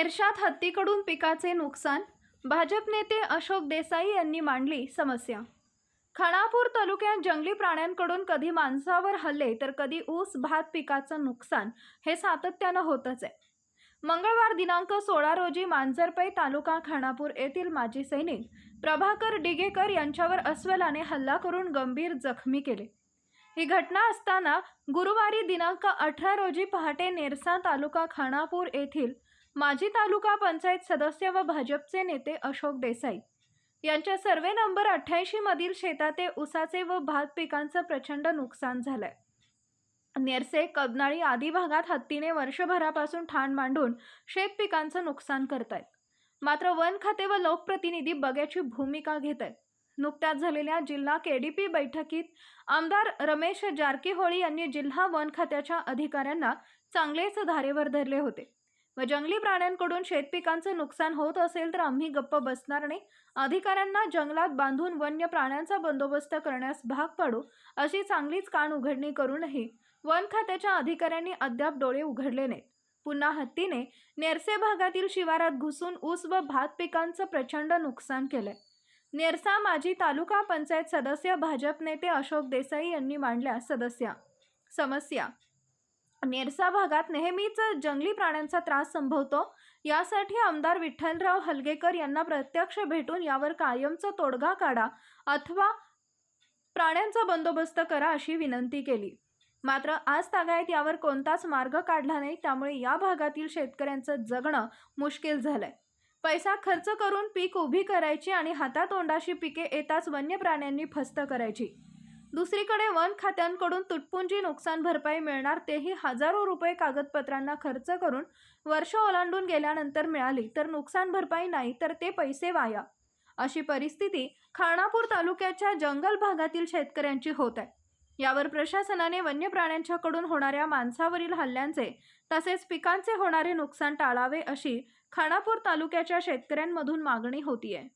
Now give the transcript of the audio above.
नेरशात हत्तीकडून पिकाचे नुकसान भाजप नेते अशोक देसाई यांनी मांडली समस्या. खानापूर तालुक्यात जंगली प्राण्यांकडून कधी माणसावर हल्ले तर कधी ऊस भात पिकाचं नुकसान हे सातत्यानं होतच आहे. मंगळवार दिनांक सोळा रोजी मांजरपै तालुका खानापूर येथील माजी सैनिक प्रभाकर डिगेकर यांच्यावर अस्वलाने हल्ला करून गंभीर जखमी केले. ही घटना असताना गुरुवारी दिनांक अठरा रोजी पहाटे नेरसा तालुका खानापूर येथील माजी तालुका पंचायत सदस्य व भाजपचे नेते अशोक देसाई. यांच्या सर्वे नंबर अठ्ठ्याऐंशी मधील शेताते उसाचे व भात पिकांचं प्रचंड नुकसान झालंय. नेरसे कबनाळी आदी भागात हत्तीने वर्षभरापासून ठाण मांडून शेत पिकांचं नुकसान करतायत. मात्र वन खाते व लोकप्रतिनिधी बग्याची भूमिका घेत आहेत नुकत्याच झालेल्या जिल्हा केडीपी बैठकीत आमदार रमेश जारकीहोळी यांनी जिल्हा वन खात्याच्या अधिकाऱ्यांना चांगलेच धारेवर धरले होते. व जंगली प्राण्यांकडून शेतपिकांचं नुकसान होत असेल तर आम्ही गप्प बसणार नाही. अधिकाऱ्यांना जंगलात बांधून वन्य प्राण्यांचा बंदोबस्त करण्यास भाग पाडू अशी चांगलीच कान उघडणी करूनही वन खात्याच्या अधिकाऱ्यांनी अद्याप डोळे उघडले नाहीत. पुन्हा हत्तीने नेरसे भागातील शिवारात घुसून ऊस व भात पिकांचं प्रचंड नुकसान केलंय. नेरसा माजी तालुका पंचायत सदस्य भाजप नेते अशोक देसाई यांनी मांडल्या सदस्या. समस्या नेरसा भागात नेहमीच जंगली प्राण्यांचा त्रास संभवतो. यासाठी आमदार विठ्ठलराव हलगेकर यांना प्रत्यक्ष भेटून यावर कायमचा तोडगा काढा अथवा प्राण्यांचा बंदोबस्त करा अशी विनंती केली. मात्र आज तागायत यावर कोणताच मार्ग काढला नाही त्यामुळे या भागातील शेतकऱ्यांचं जगणं मुश्किल झालंय. पैसा खर्च करून पीक उभी करायची आणि हातातोंडाशी पिके येताच वन्य प्राण्यांनी फस्त करायची. दुसरीकडे वन खात्यांकडून तुटपुंजी नुकसान भरपाई मिळणार तेही हजारो रुपये कागदपत्रांना खर्च करून वर्ष ओलांडून गेल्यानंतर मिळाली तर नुकसान भरपाई नाही तर ते पैसे वाया. अशी परिस्थिती खानापूर तालुक्याच्या जंगल भागातील शेतकऱ्यांची होत आहे. यावर प्रशासनाने वन्य प्राण्यांच्याकडून होणाऱ्या माणसावरील हल्ल्यांचे तसेच पिकांचे होणारे नुकसान टाळावे अशी खानापूर तालुक्याच्या शेतकऱ्यांमधून मागणी होतीये.